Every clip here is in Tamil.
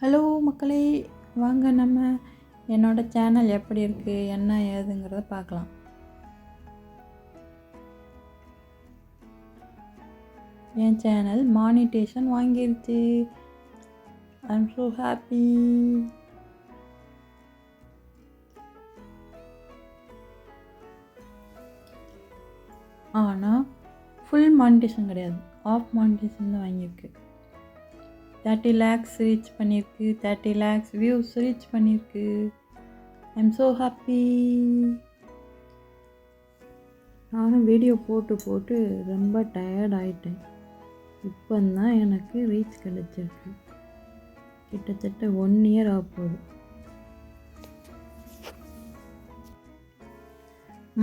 ஹலோ மக்களே வாங்க நம்ம என்னோடய சேனல் எப்படி இருக்குது என்ன ஏதுங்கிறத பார்க்கலாம். என் சேனல் மானிட்டேஷன் வாங்கிருச்சு. ஐ எம் ஸோ ஹாப்பி ஆனால் ஃபுல் மானிட்டேஷன் கிடையாது. ஆஃப் மானிட்டேஷன் தான் வாங்கியிருக்கு. தேர்ட்டி லேக்ஸ் ரீச் பண்ணியிருக்கு தேர்ட்டி லேக்ஸ் வியூஸ் ரீச் பண்ணியிருக்கு ஐ எம் ஸோ ஹாப்பி நானும் வீடியோ போட்டு போட்டு ரொம்ப டயர்ட் ஆயிட்டேன். இப்போ தான் எனக்கு ரீச் கிடச்சிருக்கு. கிட்டத்தட்ட ஒன் இயர் ஆக போகுது.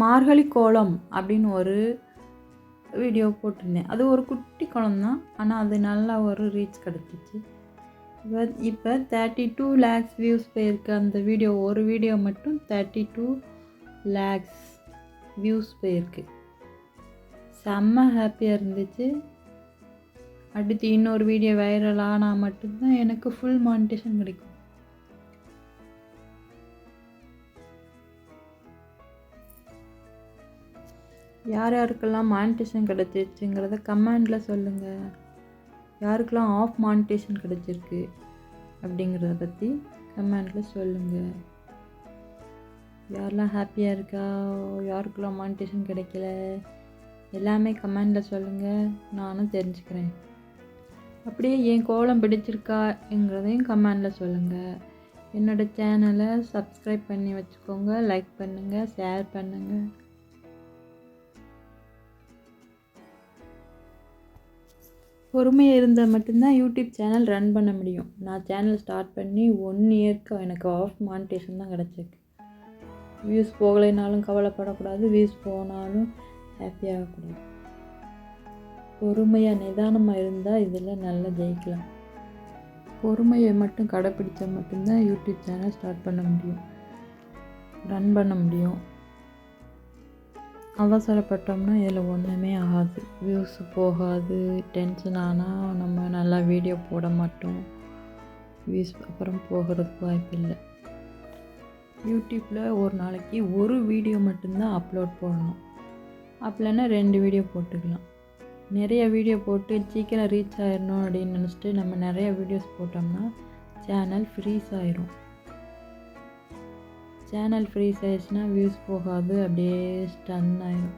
மார்கழி கோலம் அப்படின்னு ஒரு வீடியோ போட்டிருந்தேன். அது ஒரு குட்டி குளம் தான் ஆனால் அது நல்லா ஒரு ரீச் கிடச்சிச்சு. இப்போ இப்போ தேர்ட்டி டூ லேக்ஸ் வியூஸ் போயிருக்கு. அந்த வீடியோ ஒரு வீடியோ மட்டும் தேர்ட்டி டூ லேக்ஸ் வியூஸ் போயிருக்கு. செம்ம ஹாப்பியாக இருந்துச்சு. அடுத்து இன்னொரு வீடியோ வைரல் ஆனால் மட்டும்தான் எனக்கு ஃபுல் மானிட்டேஷன் கிடைக்கும். யார் யாருக்கெல்லாம் மானிட்டேஷன் கிடச்சிருச்சுங்கிறத கமெண்டில் சொல்லுங்கள் யாருக்கெல்லாம் ஆஃப் மானிட்டேஷன் கிடச்சிருக்கு அப்படிங்கிறத பற்றி கமெண்டில் சொல்லுங்கள் யாரெல்லாம் ஹாப்பியாக இருக்கா? யாருக்கெல்லாம் மானிட்டேஷன் கிடைக்கல? எல்லாமே கமெண்டில் சொல்லுங்கள் நானும் தெரிஞ்சுக்கிறேன். அப்படியே என் கோலம் பிடிச்சிருக்காங்கிறதையும் கமெண்டில் சொல்லுங்கள் என்னோடய சேனலை சப்ஸ்கிரைப் பண்ணி வச்சுக்கோங்க. லைக் பண்ணுங்கள் ஷேர் பண்ணுங்கள் பொறுமையாக இருந்தால் மட்டும்தான் யூடியூப் சேனல் ரன் பண்ண முடியும். நான் சேனல் ஸ்டார்ட் பண்ணி ஒன் இயர்க்கு எனக்கு ஆஃப் மானிட்டேஷன் தான் கிடச்சிருக்கு. வியூஸ் போகலைனாலும் கவலைப்படக்கூடாது. வியூஸ் போனாலும் ஹாப்பியாகக்கூடாது பொறுமையாக நிதானமாக இருந்தால் இதில் நல்லா ஜெயிக்கலாம். பொறுமையை மட்டும் கடைப்பிடிச்சா மட்டும்தான் யூடியூப் சேனல் ஸ்டார்ட் பண்ண முடியும். ரன் பண்ண முடியும். அவசரப்பட்டோம்னா இதில் ஒன்றுமே ஆகாது. வியூஸ் போகாது டென்ஷன் ஆனால் நம்ம நல்லா வீடியோ போட மாட்டோம். வியூஸ் அப்புறம் போகிறதுக்கு வாய்ப்பு இல்லை. யூடியூப்பில் ஒரு நாளைக்கு ஒரு வீடியோ மட்டும்தான் அப்லோட் போடணும். அப்படின்னா ரெண்டு வீடியோ போட்டுக்கலாம். நிறைய வீடியோ போட்டு சீக்கிரம் ரீச் ஆயிடணும் அப்படின்னு நினச்சிட்டு நம்ம நிறைய வீடியோஸ் போட்டோம்னா சேனல் ஃப்ரீஸ் ஆயிரும். சேனல் ஃப்ரீஸ் ஆயிடுச்சுன்னா வியூஸ் போகாது அப்படியே ஸ்டன் ஆயிடும்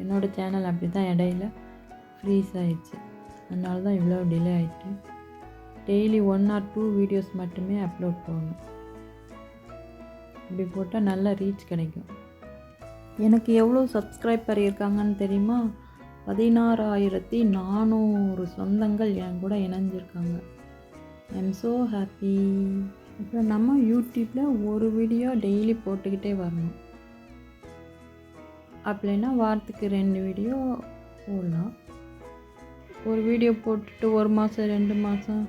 என்னோடய சேனல் அப்படி தான் இடையில ஃப்ரீஸ் ஆயிடுச்சு. அதனால தான் இவ்வளோ டிலே ஆகிட்டு daily one or two videos மட்டுமே அப்லோட் பண்ணணும் இப்படி போட்டால் நல்ல ரீச் கிடைக்கும். எனக்கு எவ்வளோ சப்ஸ்கிரைபர் இருக்காங்கன்னு தெரியுமா? பதினாறாயிரத்தி நானூறு சொந்தங்கள் என் கூட இணைஞ்சிருக்காங்க. ஐ எம் ஸோ ஹாப்பி அப்புறம் நம்ம யூடியூப்பில் ஒரு வீடியோ டெய்லி போட்டுக்கிட்டே வரணும். அப்படின்னா வாரத்துக்கு ரெண்டு வீடியோ போடலாம். ஒரு வீடியோ போட்டுட்டு ஒரு மாதம் ரெண்டு மாதம்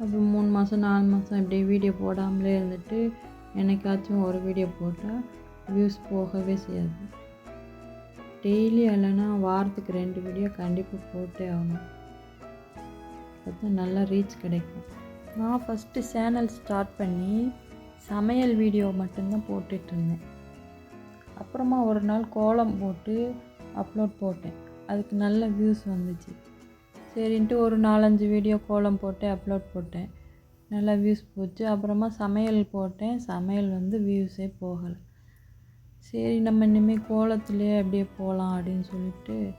அப்புறம் மூணு மாதம் நாலு மாதம் இப்படி வீடியோ போடாமலே இருந்துட்டு என்னைக்காச்சும் ஒரு வீடியோ போட்டால் வியூஸ் போகவே செய்யாது. டெய்லி இல்லைன்னா வாரத்துக்கு ரெண்டு வீடியோ கண்டிப்பாக போட்டே ஆகணும். அப்போ நல்லா ரீச் கிடைக்கும். நான் ஃபஸ்ட்டு சேனல் ஸ்டார்ட் பண்ணி சமையல் வீடியோ மட்டும்தான் போட்டுட்ருந்தேன். அப்புறமா ஒரு நாள் கோலம் போட்டு அப்லோட் போட்டேன். அதுக்கு நல்ல வியூஸ் வந்துச்சு. சரின்ட்டு ஒரு நாலஞ்சு வீடியோ கோலம் போட்டு அப்லோட் போட்டேன். நல்லா வியூஸ் போச்சு. அப்புறமா சமையல் போட்டேன். சமையல் வந்து வியூஸே போகலை. சரி நம்ம இனிமேல் கோலத்துலேயே அப்படியே போகலாம் அப்படின்னு சொல்லிட்டு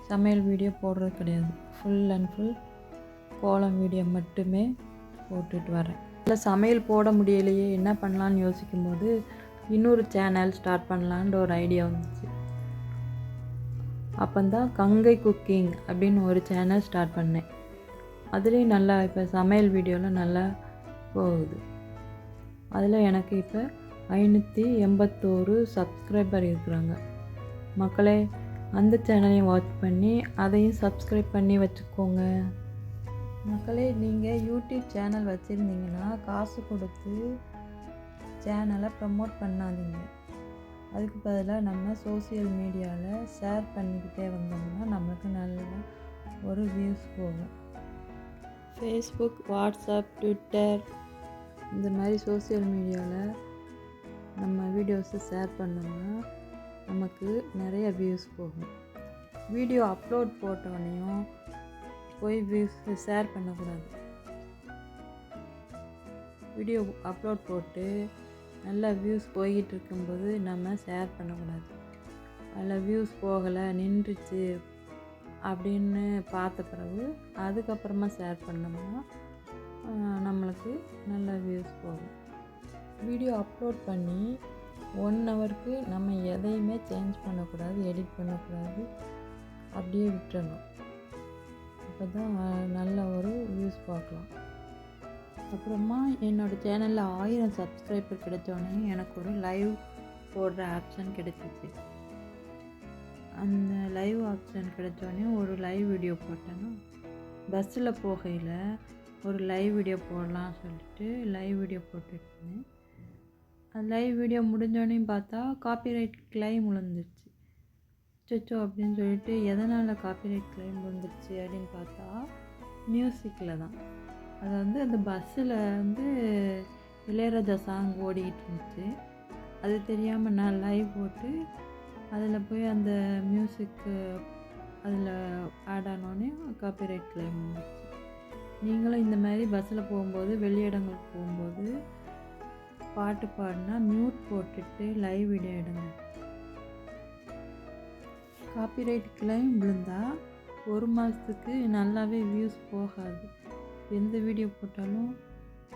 சமையல் வீடியோ போடுறது கிடையாது. ஃபுல் அண்ட் ஃபுல் கோலம் வீடியோ மட்டுமே போட்டுட்டு வரேன். இல்லை சமையல் போட முடியலையே என்ன பண்ணலான்னு யோசிக்கும்போது இன்னொரு சேனல் ஸ்டார்ட் பண்ணலான்ற ஒரு ஐடியா வந்துச்சு. அப்போந்தான் கங்கை குக்கிங் அப்படின்னு ஒரு சேனல் ஸ்டார்ட் பண்ணேன். அதுலேயும் நல்லா இப்போ சமையல் வீடியோவில் நல்லா போகுது. அதில் எனக்கு இப்போ ஐநூற்றி எண்பத்தோரு சப்ஸ்கிரைபர் இருக்கிறாங்க. மக்களே அந்த சேனலையும் வாட்ச் பண்ணி அதையும் சப்ஸ்கிரைப் பண்ணி வச்சுக்கோங்க. மக்களே நீங்கள் யூடியூப் சேனல் வச்சுருந்தீங்கன்னா காசு கொடுத்து சேனலை ப்ரமோட் பண்ணாதீங்க. அதுக்கு பதிலாக நம்ம சோசியல் மீடியாவில் ஷேர் பண்ணிக்கிட்டே வந்தோம்னா நம்மளுக்கு நல்ல ஒரு வியூஸ் போகும். ஃபேஸ்புக் வாட்ஸ்அப் ட்விட்டர் இந்த மாதிரி சோஷியல் மீடியாவில் நம்ம வீடியோஸை ஷேர் பண்ணோம்னா நமக்கு நிறைய வியூஸ் போகும். வீடியோ அப்லோட் போட்டோடனையும் போய் வியூஸ் ஷேர் பண்ணக்கூடாது. வீடியோ அப்லோட் போட்டு நல்ல வியூஸ் போய்கிட்டு இருக்கும்போது நம்ம ஷேர் பண்ணக்கூடாது. அதில் வியூஸ் போகலை நின்றுச்சு அப்படின்னு பார்த்த பிறகு அதுக்கப்புறமா ஷேர் பண்ணோம்னா நம்மளுக்கு நல்ல வியூஸ் போகும். வீடியோ அப்லோட் பண்ணி ஒன் ஹவருக்கு நம்ம எதையுமே சேஞ்ச் பண்ணக்கூடாது எடிட் பண்ணக்கூடாது அப்படியே விட்டுறணும். அப்போ தான் நல்ல ஒரு வியூஸ் பார்க்கலாம். அப்புறமா என்னோடய சேனலில் ஆயிரம் சப்ஸ்கிரைபர் கிடைச்சோடனே எனக்கு ஒரு லைவ் போடுற ஆப்ஷன் கிடைச்சிச்சு. அந்த லைவ் ஆப்ஷன் கிடைச்சோடனே ஒரு லைவ் வீடியோ போட்டேன்னா பஸ்ஸில் போகையில் ஒரு லைவ் வீடியோ போடலாம் சொல்லிட்டு லைவ் வீடியோ போட்டுருந்தேன் அந்த லைவ் வீடியோ முடிஞ்சோடனே பார்த்தா காப்பிரைட் கிளைம் விழுந்துருச்சு அச்சோ அப்படின்னு சொல்லிட்டு எதனால் காப்பிரைட் கிளைம் வந்துடுச்சு அப்படின்னு பார்த்தா மியூசிக்கில் தான். அது வந்து அந்த பஸ்ஸில் வந்து இளையராஜா சாங் ஓடிக்கிட்டு இருந்துச்சு. அது தெரியாமல் நான் லைவ் போட்டு அதில் போய் அந்த மியூசிக்கு அதில் ஆட் ஆனோடனே காப்பிரைட் கிளைம் வந்துச்சு நீங்களும் இந்த மாதிரி பஸ்ஸில் போகும்போது வெளியிடங்களுக்கு போகும்போது பாட்டு பாடினா மியூட் போட்டுட்டு லைவ் வீடியோ எடுங்க. காப்பிரைட் கிளைம் விழுந்தால் ஒரு மாதத்துக்கு நல்லாவே வியூஸ் போகாது. எந்த வீடியோ போட்டாலும்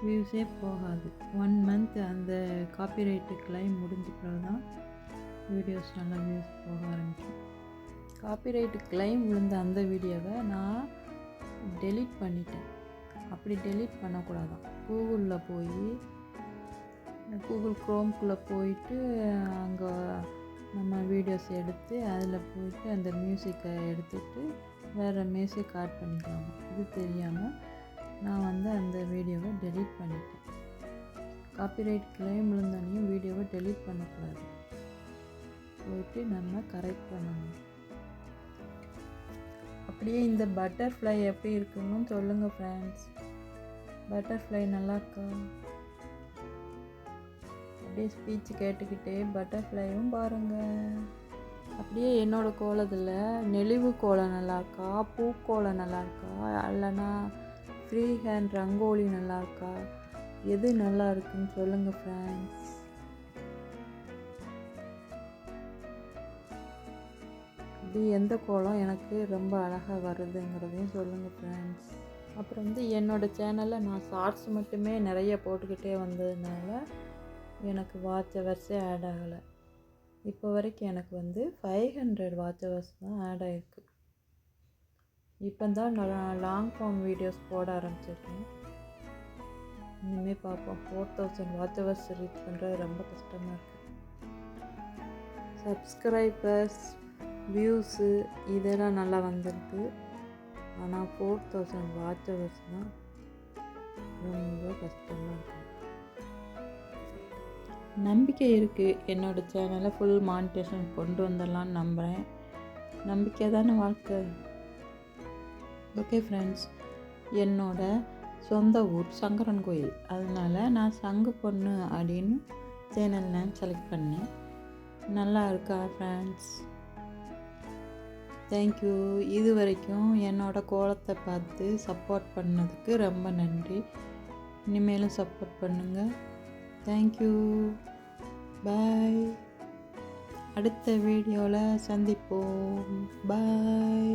வியூஸே போகாது. ஒன் மந்த் அந்த காப்பிரைட்டு கிளைம் முடிஞ்ச பிறகு தான் வீடியோஸ் நல்லா வியூஸ் போக ஆரம்பிக்கும். காப்பிரைட்டு கிளைம் விழுந்த அந்த வீடியோவை நான் டெலீட் பண்ணிட்டேன். அப்படி டெலீட் பண்ணக்கூடாதான். கூகுளில் போய் கூகுள் க்ரோம்குள்ளே போயிட்டு அங்கே நம்ம வீடியோஸ் எடுத்து அதில் போயிட்டு அந்த மியூசிக்கை எடுத்துட்டு வேறு மியூசிக் ஆட் பண்ணிக்கலாம்? இது தெரியாமல் நான் வந்து அந்த வீடியோவை டெலீட் பண்ணிட்டேன். காப்பிரைட் கிளைம் விழுந்தோடனையும் வீடியோவை டெலீட் பண்ணக்கூடாது. போயிட்டு நம்ம கரெக்ட் பண்ணணும். அப்படியே இந்த பட்டர்ஃப்ளை எப்படி இருக்குன்னு சொல்லுங்கள் ஃப்ரெண்ட்ஸ் பட்டர்ஃப்ளை நல்லா இருக்கா அப்படியே ஸ்பீச் கேட்டுக்கிட்டே பட்டர்ஃப்ளையும் பாருங்கள் அப்படியே என்னோடய கோலத்தில் நெளிவு கோலம் நல்லா இருக்கா பூக்கோலம் நல்லா இருக்கா இல்லைன்னா ஃப்ரீ ஹேண்ட் ரங்கோலி நல்லா இருக்கா எது நல்லா இருக்குன்னு சொல்லுங்கள் ஃப்ரெண்ட்ஸ் அப்படி எந்த கோலம் எனக்கு ரொம்ப அழகாக வருதுங்கிறதையும் சொல்லுங்கள் ஃப்ரெண்ட்ஸ் அப்புறம் வந்து என்னோடய சேனலில் நான் ஷார்ட்ஸ் மட்டுமே நிறைய போட்டுக்கிட்டே வந்ததுனால எனக்கு வாட்ச் ஹவர்ஸே ஆட் ஆகலை. இப்போ வரைக்கும் எனக்கு வந்து ஃபைவ் ஹண்ட்ரட் வாட்ச் ஹவர்ஸ் தான் ஆட் ஆகிருக்கு இப்போ தான் நான் லாங் ஃபார்ம் வீடியோஸ் போட ஆரம்பிச்சிருக்கேன். இனிமேல் பார்ப்போம். Four thousand watch hours reach பண்ணுறது ரொம்ப கஷ்டமாக இருக்குது சப்ஸ்கிரைபர்ஸ் வியூஸு இதெல்லாம் நல்லா வந்திருக்கு. ஆனால் ஃபோர் தௌசண்ட் வாட்ச் ஹவர்ஸ் தான் ரொம்ப கஷ்டமாக இருக்குது நம்பிக்கை இருக்குது என்னோடய சேனலை ஃபுல் மானிட்டேஷன் கொண்டு வந்துடலான்னு நம்புகிறேன் நம்பிக்கை தானே வாழ்க்கை? ஓகே ஃப்ரெண்ட்ஸ் என்னோட சொந்த ஊர் சங்கரன் கோயில். அதனால் நான் சங்கு பொண்ணு அப்படின்னு சேனல் நேம் செலக்ட் பண்ணேன். நல்லா இருக்கா ஃப்ரெண்ட்ஸ் தேங்க்யூ இது வரைக்கும் என்னோட கோலத்தை பார்த்து சப்போர்ட் பண்ணதுக்கு ரொம்ப நன்றி. இனிமேலும் சப்போர்ட் பண்ணுங்கள் தேங்க்யூ பாய் அடுத்த வீடியோவில் சந்திப்போம். பாய்